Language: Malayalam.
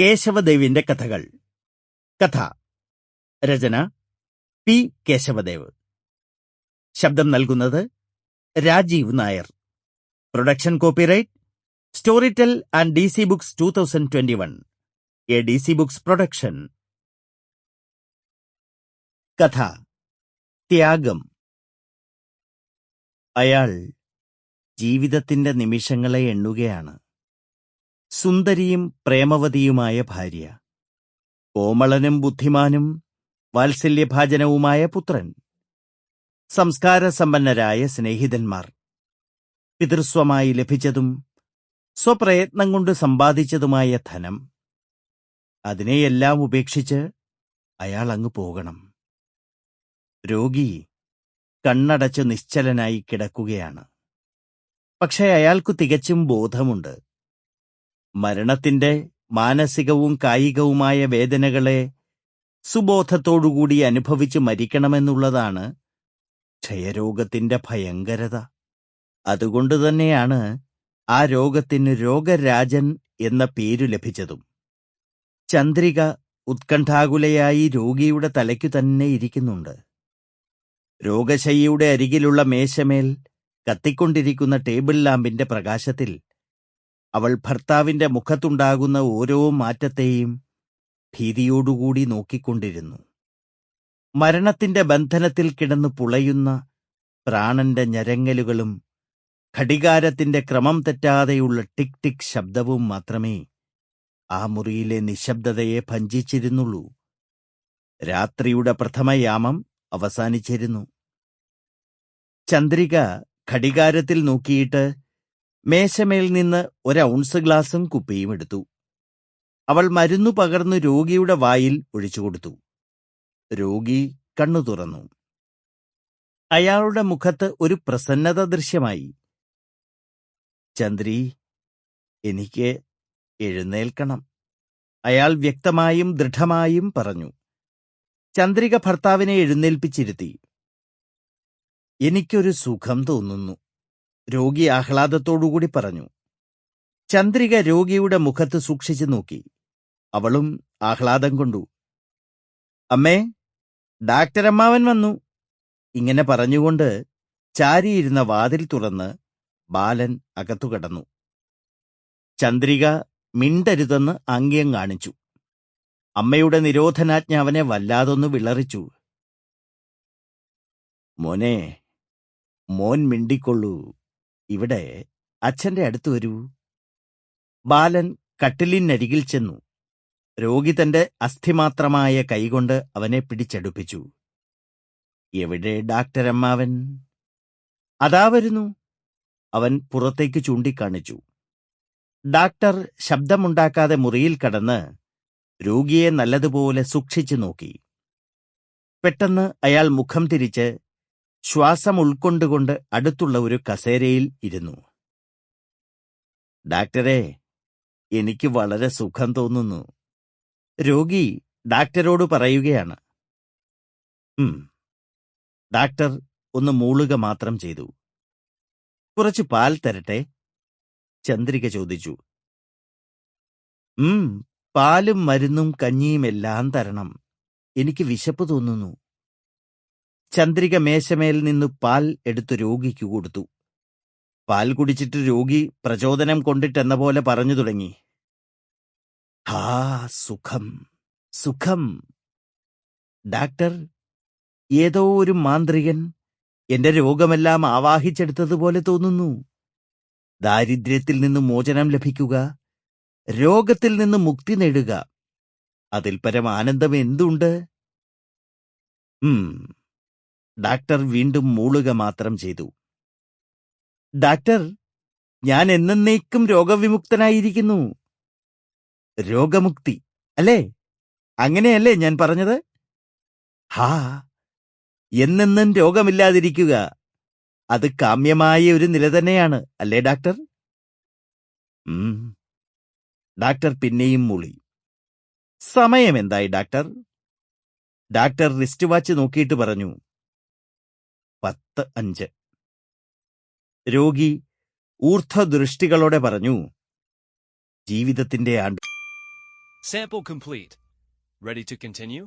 കേശവദേവിന്റെ കഥകൾ. കഥ. രചന. പി. കേശവദേവ്. ശബ്ദം നൽകുന്നത് Rajeev Nair. Production copyright. Storytel and D C books two thousand twenty one. A D C books production. കഥ. ത്യാഗം. അയാൾ ജീവിതത്തിന്റെ നിമിഷങ്ങളെ എണ്ണുകയാണ്. സുന്ദരിയും പ്രേമവതിയുമായ ഭാര്യ. കോമളനും ബുദ്ധിമാനും വാത്സല്യഭാജനവുമായ പുത്രൻ. സംസ്കാരസമ്പന്നരായ സ്നേഹിതന്മാർ. പിതൃസ്വമായി ലഭിച്ചതും സ്വപ്രയത്നം കൊണ്ട് സമ്പാദിച്ചതുമായ ധനം. അതിനെയെല്ലാം ഉപേക്ഷിച്ച് അയാൾ അങ്ങ് പോകണം. രോഗി കണ്ണടച്ച് നിശ്ചലനായി കിടക്കുകയാണ്. പക്ഷെ അയാൾക്കു തികച്ചും ബോധമുണ്ട്. മരണത്തിന്റെ മാനസികവും കായികവുമായ വേദനകളെ സുബോധത്തോടുകൂടി അനുഭവിച്ച് മരിക്കണമെന്നുള്ളതാണ് ക്ഷയരോഗത്തിന്റെ ഭയങ്കരത. അതുകൊണ്ട് തന്നെയാണ് ആ രോഗത്തിന് രോഗരാജൻ എന്ന പേരു ലഭിച്ചതും. ചന്ദ്രിക ഉത്കണ്ഠാകുലയായി രോഗിയുടെ തലയ്ക്കു തന്നെ ഇരിക്കുന്നുണ്ട്. രോഗശയ്യയുടെ അരികിലുള്ള മേശമേൽ കത്തിക്കൊണ്ടിരിക്കുന്ന ടേബിൾ ലാമ്പിന്റെ പ്രകാശത്തിൽ അവൾ ഭർത്താവിന്റെ മുഖത്തുണ്ടാകുന്ന ഓരോ മാറ്റത്തെയും ഭീതിയോടുകൂടി നോക്കിക്കൊണ്ടിരുന്നു. മരണത്തിന്റെ ബന്ധനത്തിൽ കിടന്നു പുളയുന്ന പ്രാണന്റെ ഞരങ്ങലുകളും ഘടികാരത്തിന്റെ ക്രമം തെറ്റാതെയുള്ള ടിക് ടിക് ശബ്ദവും മാത്രമേ ആ മുറിയിലെ നിശബ്ദതയെ ഭഞ്ചിച്ചിരുന്നുള്ളൂ രാത്രിയുടെ പ്രഥമയാമം അവസാനിച്ചിരുന്നു. ചന്ദ്രിക ഘടികാരത്തിൽ നോക്കിയിട്ട് മേശമേൽ നിന്ന് ഒരൗൺസ് ഗ്ലാസും കുപ്പിയും എടുത്തു. അവൾ മരുന്നു പകർന്നു രോഗിയുടെ വായിൽ ഒഴിച്ചുകൊടുത്തു രോഗി കണ്ണു തുറന്നു. അയാളുടെ മുഖത്ത് ഒരു പ്രസന്നത ദൃശ്യമായി. ചന്ദ്രി എനിക്ക് എഴുന്നേൽക്കണം. അയാൾ വ്യക്തമായും ദൃഢമായും പറഞ്ഞു. ചന്ദ്രിക ഭർത്താവിനെ എഴുന്നേൽപ്പിച്ചിരുത്തി. എനിക്കൊരു സുഖം തോന്നുന്നു. രോഗി ആഹ്ലാദത്തോടുകൂടി പറഞ്ഞു. ചന്ദ്രിക രോഗിയുടെ മുഖത്ത് സൂക്ഷിച്ചു നോക്കി. അവളും ആഹ്ലാദം കൊണ്ടു. അമ്മേ ഡാക്ടറമ്മാവൻ വന്നു. ഇങ്ങനെ പറഞ്ഞുകൊണ്ട് ചാരിയിരുന്ന വാതിൽ തുറന്ന് ബാലൻ അകത്തു കടന്നു. ചന്ദ്രിക മിണ്ടരുതെന്ന് ആംഗ്യം കാണിച്ചു. അമ്മയുടെ നിരോധനാജ്ഞ അവനെ വല്ലാതൊന്നു വിളറിച്ചു. മോനെ മോൻ മിണ്ടിക്കൊള്ളൂ. ഇവിടെ അച്ഛന്റെ അടുത്ത് വരൂ. ബാലൻ കട്ടിലിനരികിൽ ചെന്നു. രോഗി തന്റെ അസ്ഥിമാത്രമായ കൈകൊണ്ട് അവനെ പിടിച്ചെടുപ്പിച്ചു. എവിടെ ഡാക്ടരമ്മാവൻ അതാ വരുന്നു. അവൻ പുറത്തേക്ക് ചൂണ്ടിക്കാണിച്ചു. ഡാക്ടർ ശബ്ദമുണ്ടാക്കാതെ മുറിയിൽ കടന്ന് രോഗിയെ നല്ലതുപോലെ സൂക്ഷിച്ചു നോക്കി. പെട്ടെന്ന് അയാൾ മുഖം തിരിച്ച് ശ്വാസം ഉൾക്കൊണ്ടുകൊണ്ട് അടുത്തുള്ള ഒരു കസേരയിൽ ഇരുന്നു. ഡാക്ടറെ എനിക്ക് വളരെ സുഖം തോന്നുന്നു. രോഗി ഡാക്ടരോട് പറയുകയാണ്. ഡാക്ടർ ഒന്ന് മൂളുക മാത്രം ചെയ്തു. കുറച്ച് പാൽ തരട്ടെ? ചന്ദ്രിക ചോദിച്ചു. പാലും മരുന്നും കഞ്ഞിയും എല്ലാം തരണം. എനിക്ക് വിശപ്പ് തോന്നുന്നു. ചന്ദ്രിക മേശമേൽ നിന്നു പാൽ എടുത്തു രോഗിക്ക് കൊടുത്തു. പാൽ കുടിച്ചിട്ട് രോഗി പ്രചോദനം കൊണ്ടിട്ടെന്ന പോലെ പറഞ്ഞു തുടങ്ങി. ഹാ സുഖം സുഖം. ഡാക്ടർ ഏതോ ഒരു മാന്ത്രികൻ എന്റെ രോഗമെല്ലാം ആവാഹിച്ചെടുത്തതുപോലെ തോന്നുന്നു. ദാരിദ്ര്യത്തിൽ നിന്ന് മോചനം ലഭിക്കുക രോഗത്തിൽ നിന്ന് മുക്തി നേടുക. അതിൽ പരം ആനന്ദം എന്തുണ്ട്? ഉം ഡാക്ടർ വീണ്ടും മൂളുക മാത്രം ചെയ്തു. ഡാക്ടർ ഞാൻ എന്നേക്കും രോഗവിമുക്തനായിരിക്കുന്നു. രോഗമുക്തി അല്ലേ? അങ്ങനെയല്ലേ ഞാൻ പറഞ്ഞത്? ഹാ എന്നെന്നും രോഗമില്ലാതിരിക്കുക. അത് കാമ്യമായ ഒരു നില തന്നെയാണ് അല്ലേ ഡാക്ടർ? ഡാക്ടർ പിന്നെയും മൂളി. സമയം എന്തായി ഡാക്ടർ? ഡാക്ടർ റിസ്റ്റ് വാച്ച് നോക്കിയിട്ട് പറഞ്ഞു. പത്ത് അഞ്ച് രോഗി ഊർധ്വദൃഷ്ടികളോടെ പറഞ്ഞു ജീവിതത്തിന്റെ ആണ്ട് sample complete ready to continue?